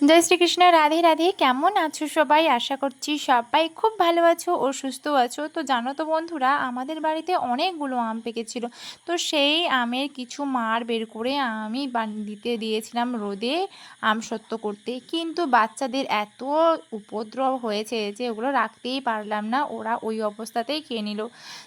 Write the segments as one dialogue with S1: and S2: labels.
S1: জয় শ্রীকৃষ্ণ, রাধে রাধে। কেমন আছো সবাই? আশা করছি সবাই খুব ভালো আছো ও সুস্থ আছো। তো জানো তো বন্ধুরা, আমাদের বাড়িতে অনেকগুলো আম পেকেছিল। তো সেই আমের কিছু মার বের করে আমি দিতে দিয়েছিলাম রোদে আম সত্য করতে। কিন্তু বাচ্চাদের এত উপদ্রব হয়েছে যে ওগুলো রাখতেই পারলাম না। ওরা ওই অবস্থাতেই খেয়ে নিল।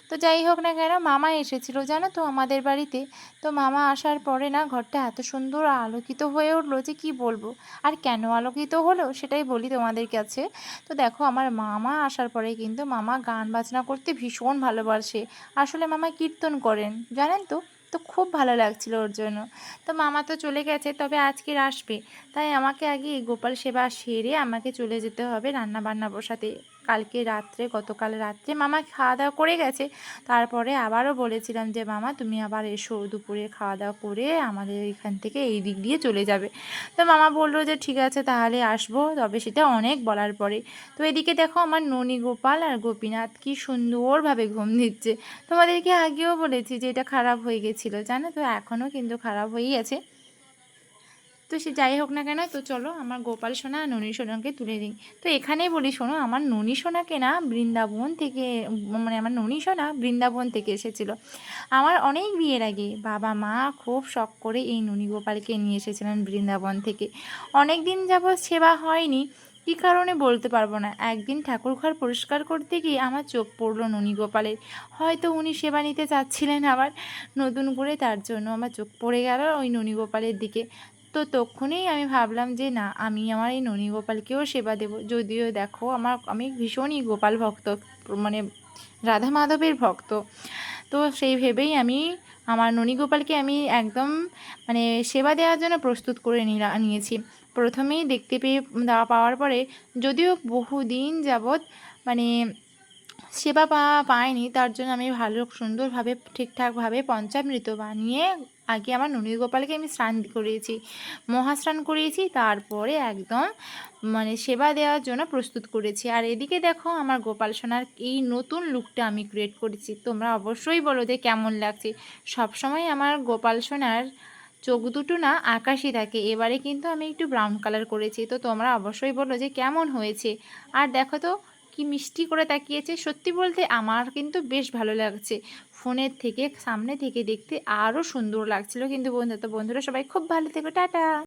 S1: তো যাই হোক না কেন, মামা এসেছিল জানো তো আমাদের বাড়িতে। তো মামা আসার পরে না, ঘরটা এত সুন্দর আলোকিত হয়ে উঠল যে কি বলব? আর কেন আলোকিত হলো সেটাই বলি তোমাদের কাছে। তো দেখো আমার মামা আসার পরে কিন্তু মামা গান বাজনা করতে ভীষণ ভালোবাসে। আসলে মামা কীর্তন করেন, জানেন তো? তো খুব ভালো লাগছিল ওর জন্য। তো মামা তো চলে গেছে, তবে আজকের আসবে। তাই আমাকে আগে গোপাল সেবা সেরে আমাকে চলে যেতে হবে রান্না বান্না বসাতে। কালকে রাত্রে, গতকাল রাত্রে মামা খাওয়া দাওয়া করে গেছে। তারপরে আবারও বলেছিলাম যে, মামা, তুমি আবার এসো দুপুরে খাওয়া দাওয়া করে আমাদের এখান থেকে এই দিক দিয়ে চলে যাবে। তো মামা বলল যে, ঠিক আছে, তাহলে আসব। তবে সেটা অনেক বলার পরে। তো এদিকে দেখো আমার ননী গোপাল আর গোপীনাথ কি সুন্দরভাবে ঘুম দিচ্ছে। তোমাদেরকে আগেও বলেছি যে, এটা খারাপ হয়ে গেছিল, জানো? তো এখনও কিন্তু খারাপ হয়েই আছে। তো সে যাই হোক না কেন, তো চলো আমার গোপাল সোনা আর ননী সোনাকে তুলে দিই। তো এখানেই বলি, শোনো, আমার ননী সোনাকে না বৃন্দাবন থেকে মানে আমার ননী সোনা বৃন্দাবন থেকে এসেছিল। আমার অনেক বিয়ের আগে বাবা মা খুব শখ করে এই ননী গোপালকে নিয়ে এসেছিলেন বৃন্দাবন থেকে। অনেক দিন যাবৎ সেবা হয়নি, কী কারণে বলতে পারব না। একদিন ঠাকুর ঘর পরিষ্কার করতে গিয়ে আমার চোখ পড়ল ননী গোপালের। হয়তো উনি সেবা নিতে চাচ্ছিলেন আবার, নতুন করে তার জন্য আমার চোখ পড়ে গেল ওই ননী গোপালের দিকে। তো তখনই আমি ভাবলাম যে, না, আমি আমার এই ননী গোপালকেও সেবা দেব। যদিও দেখো, আমার, আমি ভীষণই গোপাল ভক্ত মানে রাধা মাধবের ভক্ত। তো সেই ভেবেই আমি আমার ননী গোপালকে আমি একদম মানে সেবা দেওয়ার জন্য প্রস্তুত করে নিয়েছি। প্রথমেই দেখতে পেয়ে পাওয়ার পরে যদিও বহুদিন যাবৎ মানে সেবা পায়নি তার জন্য আমি ভালো, সুন্দরভাবে, ঠিকঠাকভাবে পঞ্চামৃত বানিয়ে আগে আমার ননী গোপালকে আমি স্নান করিয়েছি। মহাস্নান করিয়েছি, তারপরে একদম মানে সেবা দেওয়ার জন্য প্রস্তুত করেছি। আর এদিকে দেখো আমার গোপাল সোনার এই নতুন লুকটা আমি ক্রিয়েট করেছি। তোমরা অবশ্যই বলো যে কেমন লাগছে। সবসময় আমার গোপাল সোনার চোখ দুটো না আকাশি থাকে। এবারে কিন্তু আমি একটু ব্রাউন কালার করেছি। তো তোমরা অবশ্যই বলো যে কেমন হয়েছে। আর দেখো তো কি মিষ্টি করে তাকিয়েছে সত্যি বলতে আমার কিন্তু বেশ ভালো লাগছে। ফোনের থেকে, সামনে থেকে দেখতে আরও সুন্দর লাগছিল। কিন্তু বন্ধু, তো বন্ধুরা সবাই খুব ভালো থেকো, টাটা।